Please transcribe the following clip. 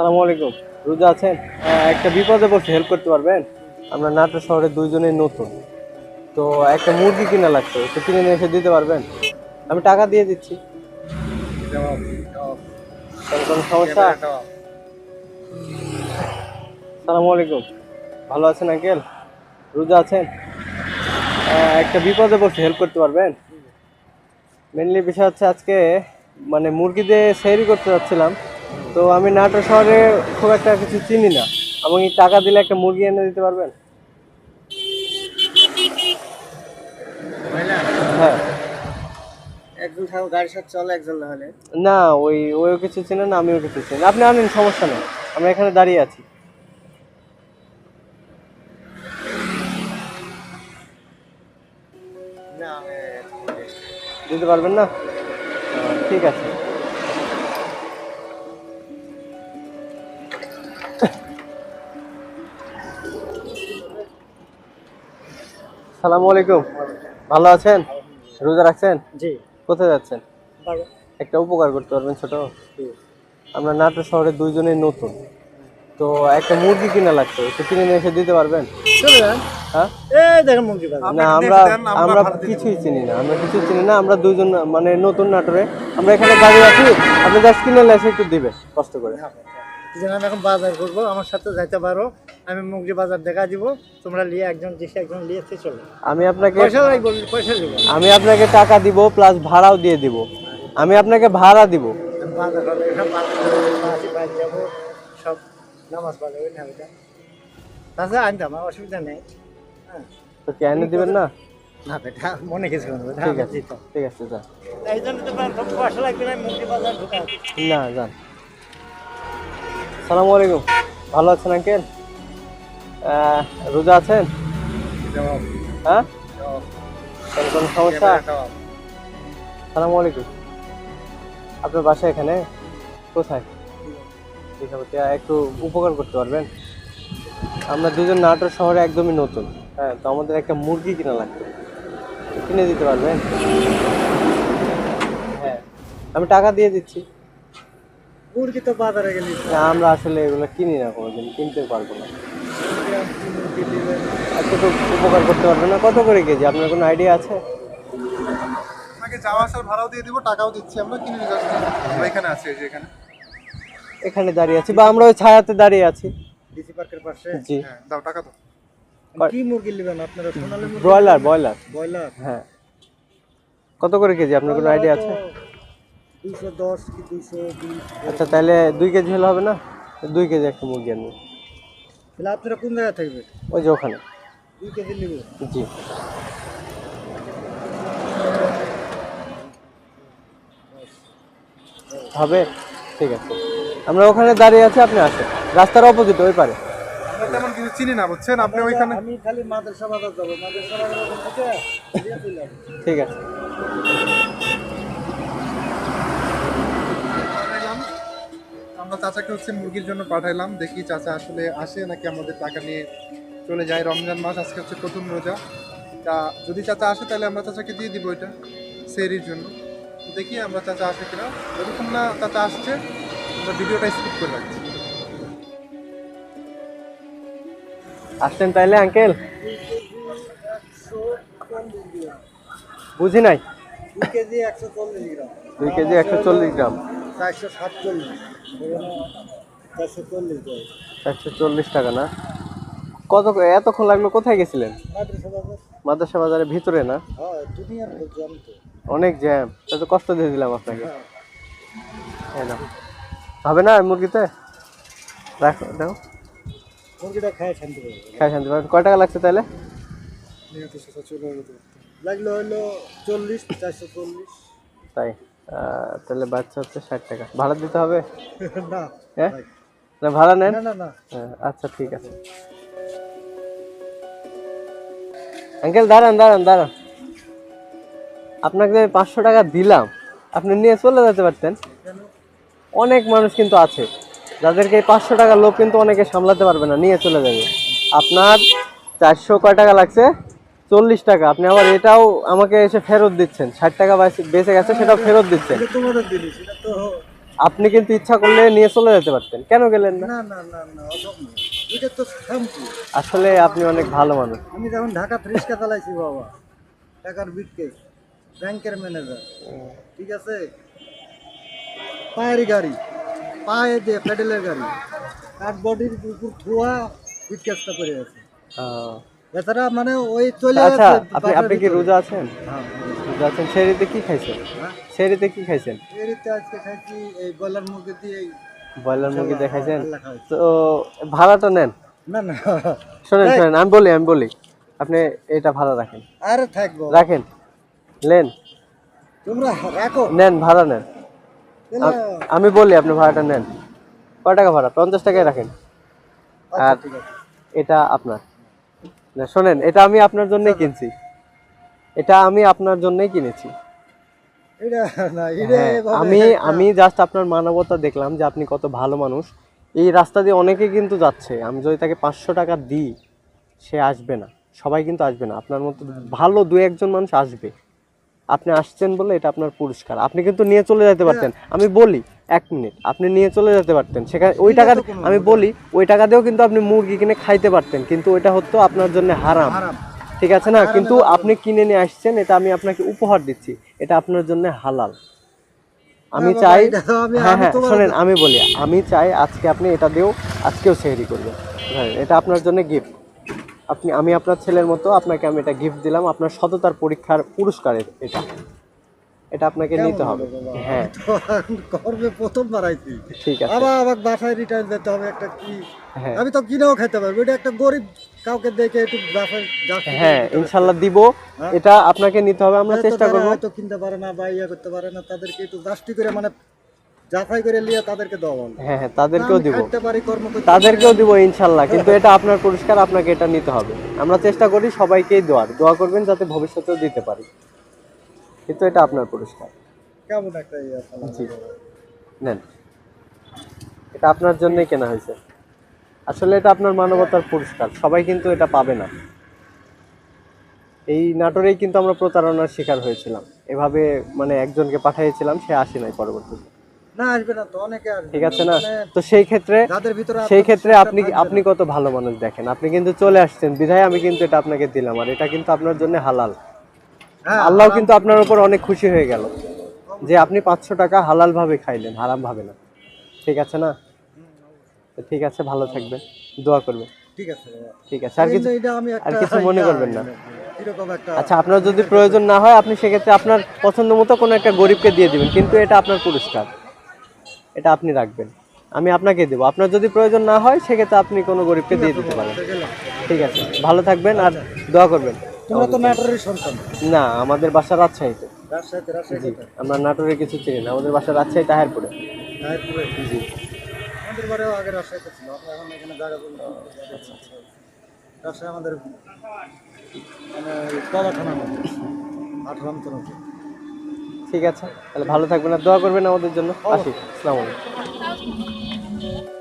সালামু আলাইকুম। রোজা আছেন? একটা বিপদে পড়ছে হেল্প করতে পারবেন? আমরা নাটোর শহরে দুইজনেই নতুন। তো একটা মুরগি কিনা লাগতো, তো কিনে নিয়ে এসে দিতে পারবেন? আমি টাকা দিয়ে দিচ্ছি। সমস্যা? সালামু আলাইকুম। ভালো আছেন, আঙ্কেল? রোজা আছেন? একটা বিপদে পড়ছে হেল্প করতে পারবেন? মেনলি বিষয় হচ্ছে আজকে মানে মুরগি দিয়ে সেরি করতে যাচ্ছিলাম। তো আমি নাটোর শহরে খুব একটা কিছু চিনি না। আমাকে টাকা দিলে একটা মুরগি এনে দিতে পারবেন? হ্যাঁ। একজন থাকো গাড়ির সাথে চলে একজন না হলে। না ওই ওইও কিছু চিনে না আমিও কিছু চিনি আপনি আনেন সমস্যা নেই। আমরা এখানে দাঁড়িয়ে আছি। দিতে পারবেন না? ঠিক আছে। সালামু আলাইকুম। ভালো আছেন? রোজা রাখছেন? জি। কোথায় যাচ্ছেন? একটা উপকার করতে পারবেন ছোট। আমরা নাটোর শহরে দুইজনেই নতুন। তো একটা মুরগি কিনা লাগতো তো কিনে নিয়ে এসে দিতে পারবেন? হ্যাঁ? এই দেখেন মুরগি বাজার। না আমরা আমরা কিছুই চিনি না। আমরা কিছুই চিনি না আমরা দুইজন মানে নতুন নাটোরে। আমরা এখানে দাঁড়িয়ে আছি আপনি জাস্ট কিনে এসে একটু দিবে কষ্ট করে। যেন আমি এখন বাজার করব আমার সাথে যাইতে পারো আমি মুরগি বাজার দেখা দিব তোমরা নিয়ে একজন দেশে একজন নিয়ে চলো। আমি আপনাকে পয়সা লাগবে পয়সা দিব আমি আপনাকে টাকা দিব প্লাস ভাড়াও দিয়ে দিব। আমি আপনাকে ভাড়া দিব। বাজার করব সব বাজার করব যাব সব নামাজ পড়ে ওই না ওইটা। তাছাড়া আনতাম আমার অসুবিধা নেই। হ্যাঁ। তো কি এনে দিবেন না? না বেটা মনে কিছু করব ঠিক আছে ঠিক আছে যান এই জন্য তো তোমার পয়সা লাগবে না মুরগি বাজার ঢুকা না যান। সালামু আলাইকুম। ভালো আছেন আঙ্কেল? রোজা আছেন? হ্যাঁ? কোনো সমস্যা? সালামু আলাইকুম। আপনার বাসা এখানে? কোথায়? একটু উপকার করতে পারবেন? আমরা দুজন নাটোর শহরে একদমই নতুন। হ্যাঁ তো আমাদের একটা মুরগি কিনা লাগবে। কিনে দিতে পারবেন? হ্যাঁ আমি টাকা দিয়ে দিচ্ছি। মুরগি তো বাজারে গেলি না আমরা আসলে এগুলো কিনি না কোনোদিন কিনতে পারব না। একটু তো উপকার করতে পারবেন না? কত করে কেজি? আপনার কোনো আইডিয়া আছে? আপনাকে যাওয়া আসার ভাড়াও দিয়ে দিব টাকাও দিচ্ছি আমরা কিনে নিয়ে যাচ্ছি। আমরা এখানে আছি এই যে এখানে। এখানে দাঁড়িয়ে আছি বা আমরা ওই ছায়াতে দাঁড়িয়ে আছি। ডিসি পার্কের পাশে? জি। হ্যাঁ দাও টাকা দাও। কি মুরগি নেবেন আপনারা? সোনালী মুরগি? Broiler broiler. ব্রয়লার। হ্যাঁ। কত করে কেজি? আপনার কোনো আইডিয়া আছে? দুইশো দশ কি দুইশো বিশ আচ্ছা তাহলে দুই কেজি হলে হবে না? দুই কেজি একটা মুরগি আনব। তাহলে আপনারা কোন জায়গায় থাকবেন? ওই যে ওখানে। দুই কেজি নেব। জি। হবে? ঠিক আছে। আমরা ওখানে দাঁড়িয়ে আছি আপনি আসেন। রাস্তার অপোজিট ওই পারে। আমরা তেমন কিছু চিনি না বুঝছেন? আপনি ওইখানে আমি খালি মাদ্রাসা বাজার যাব। বাজার। ঠিক আছে পাঠাইলাম। আমরা চাচাকে হচ্ছে মুরগির জন্য পাঠাইলাম দেখি চাচা আসলে আসে নাকি আমাদের টাকা নিয়ে চলে যায়। রমজান মাস আজকে হচ্ছে প্রথম রোজা। তা যদি চাচা আসে তাহলে আমরা চাচাকে দিয়ে দিব এটা সেরির জন্য। দেখি আমরা চাচা আসে কিনা। যতক্ষণ না চাচা আসছে আমরা ভিডিওটা স্কিপ করে রাখছি। আসছেন তাইলে আঙ্কেল বুঝি নাই? দু কেজি একশো দুই কেজি একশো চল্লিশ গ্রাম। চারশো সাতচল্লিশ। চারশো চল্লিশ একশো চল্লিশ টাকা না? কত এতক্ষণ লাগল কোথায় গেছিলেন? মাদ্রাসা মাদ্রাসা বাজারের ভিতরে না? অনেক জ্যাম। তো কষ্ট দিয়ে দিলাম আপনাকে। হবে না মুরগিতে? রাখো দেখো মুরগিটা খায় শান্তি পাবে। খাই শান্তি পাবেন কয় টাকা লাগছে তাহলে? লাগল হলো চল্লিশ চারশো চল্লিশ। তাই। তাহলে বাচ্চা হচ্ছে ষাট টাকা। ভাড়া দিতে হবে? না। হ্যাঁ না ভাড়া নেন? না না না। হ্যাঁ, আচ্ছা ঠিক আছে। আঙ্কেল দাঁড়ান দাঁড়ান দাঁড়ান। আপনাকে যে পাঁচশো টাকা দিলাম। আপনি নিয়ে চলে যেতে পারতেন। অনেক মানুষ কিন্তু আছে যাদেরকে এই পাঁচশো টাকা লোক কিন্তু অনেকে সামলাতে পারবে না নিয়ে চলে যাবে। আপনার চারশো কয় টাকা লাগছে? চল্লিশ টাকা। আপনি আবার এটাও আমাকে এসে ফেরত দিচ্ছেন। ষাট টাকা বেঁচে গেছে সেটাও ফেরত দিচ্ছেন। আপনি কিন্তু ইচ্ছা করলে নিয়ে চলে যেতে পারতেন। কেন গেলেন না? আসলে আপনি অনেক ভালো মানুষ। আমি যখন ঢাকা রিক্সা চালাইছি বাবা টাকার বিটকে ব্যাংকের ম্যানেজার ঠিক আছে? পায়ের গাড়ি পায়ে যে প্যাডেলের গাড়ি কাঠ বডির উপর ধোয়া বিটকেসটা করে আছে। এছাড়া মানে ওই চলে আচ্ছা আপনি আপনি কি রোজা আছেন? হ্যাঁ। রোজা আছেন। সেরিতে কি খাইছেন? হ্যাঁ। সেরিতে কি খাইছেন? এরিতে আজকে খাইছি এই ব্রয়লার মুরগি দিয়ে ব্রয়লার মুরগি দেখাইছেন? তো ভাড়াটা নেন? না না। শোনেন শোনেন আমি বলি আমি বলি। আপনি এটা ভাড়া রাখেন। আরে থাকব। রাখেন। নেন। তোমরা রাখো। নেন ভাড়া নেন। আমি বলি আপনি ভাড়াটা নেন। কয় টাকা ভাড়া? পঞ্চাশ টাকায় রাখেন। আচ্ছা, আর এটা আপনার। না শোনেন এটা আমি আপনার জন্যই কিনছি। এটা আমি আপনার জন্যই কিনেছি। হ্যাঁ, আমি আমি জাস্ট আপনার মানবতা দেখলাম যে আপনি কত ভালো মানুষ। এই রাস্তা দিয়ে অনেকে কিন্তু যাচ্ছে আমি যদি তাকে পাঁচশো টাকা দিই সে আসবে না। সবাই কিন্তু আসবে না। আপনার মতো ভালো দু একজন মানুষ আসবে। আপনি আসছেন বলে এটা আপনার পুরস্কার। আপনি কিন্তু নিয়ে চলে যেতে পারতেন। আমি বলি এক মিনিট। আপনি নিয়ে চলে যেতে পারতেন। সেখানে ওই টাকা আমি বলি ওই টাকা দিয়েও কিন্তু আপনি মুরগি কিনে খাইতে পারতেন। কিন্তু ওইটা হতো আপনার জন্য হারাম। ঠিক আছে না? কিন্তু আপনি কিনে নিয়ে আসছেন এটা আমি আপনাকে উপহার দিচ্ছি। এটা আপনার জন্য হালাল। আমি চাই হ্যাঁ হ্যাঁ শোনেন আমি বলি আমি চাই আজকে আপনি এটা দিয়েও আজকেও সেহরি করবেন। হ্যাঁ এটা আপনার জন্য গিফট আপনি আমি আপনার ছেলের মতো আপনাকে আমি এটা গিফট দিলাম। আপনার সততার পরীক্ষার পুরস্কার এটা। এটা আপনাকে নিতে হবে হ্যাঁ। করবে প্রথম বাড়াইছি। ঠিক আছে। আবার আবার বাসায় রিটার্ন দিতে হবে একটা কি? হ্যাঁ। আমি তো কিনেও খেতে পারব এটা একটা গরিব কাউকে দেখে একটু বাসায় হ্যাঁ দিব। হ্যাঁ। এটা আপনাকে নিতে হবে আমরা চেষ্টা করব। হয়তো কিনতে পারে না বা ইয়ে করতে পারে না তাদেরকে একটু জাস্টি করে মানে যাচাই করে নিয়ে তাদেরকে দেওয়া হ্যাঁ হ্যাঁ তাদেরকেও দিব। তাদেরকেও ইনশাল্লাহ কিন্তু এটা আপনার পুরস্কার আপনাকে এটা নিতে হবে। আমরা চেষ্টা করি সবাইকেই দোয়া করবেন যাতে ভবিষ্যতেও দিতে পারি। কিন্তু এটা আপনার পুরস্কার। কেমন একটা ইয়ে জি। নেন। এটা আপনার জন্যই কেনা হয়েছে। আসলে এটা আপনার মানবতার পুরস্কার। সবাই কিন্তু এটা পাবে না। এই নাটোরেই কিন্তু আমরা প্রতারণার শিকার হয়েছিলাম। এভাবে মানে একজনকে পাঠিয়েছিলাম সে আসে নাই পরবর্তীতে। না আসবে না তো অনেকে আসবে। ঠিক আছে না? মানে তো সেই ক্ষেত্রে যাদের ভিতরে সেই ক্ষেত্রে আপনি আপনি কত ভালো মানুষ দেখেন। আপনি কিন্তু চলে আসছেন। বিধায় আমি কিন্তু এটা আপনাকে দিলাম। আর এটা কিন্তু আপনার জন্য হালাল। আল্লাহ কিন্তু আপনার উপর অনেক খুশি হয়ে গেল। যে আপনি পাঁচশো টাকা হালাল ভাবে খাইলেন হারাম ভাবে না। ঠিক আছে না? ঠিক আছে ভালো থাকবেন দোয়া করবেন ঠিক আছে ঠিক আছে আর কিছু আর কিছু মনে করবেন না। আচ্ছা আপনার যদি প্রয়োজন না হয় আপনি সেক্ষেত্রে আপনার পছন্দ মতো কোনো একটা গরিবকে দিয়ে দিবেন কিন্তু এটা আপনার পুরস্কার। এটা আপনি রাখবেন। আমি আপনাকে দেবো। আপনার যদি প্রয়োজন না হয় সেক্ষেত্রে আপনি কোনো গরিবকে দিয়ে দিতে পারেন। ঠিক আছে। ভালো থাকবেন আর দোয়া করবেন। তোমরা তো নাটোরের সন্তান। না আমাদের বাসা রাজশাহীতে। রাজশাহীতে রাজশাহী আমরা নাটোরের কিছু চিনি না আমাদের বাসা রাজশাহী তাহেরপুরে। নাইপুরে জি। আমাদের বাড়িও আগে রাজশাহীতে ছিল আমরা এখন এখানে জায়গা জমি রাজশাহী আমাদের মানে কলা থানা আঠারাম থানা ঠিক আছে তাহলে ভালো থাকবেন আর দোয়া করবেন আমাদের জন্য। আসি আসসালামু আলাইকুম।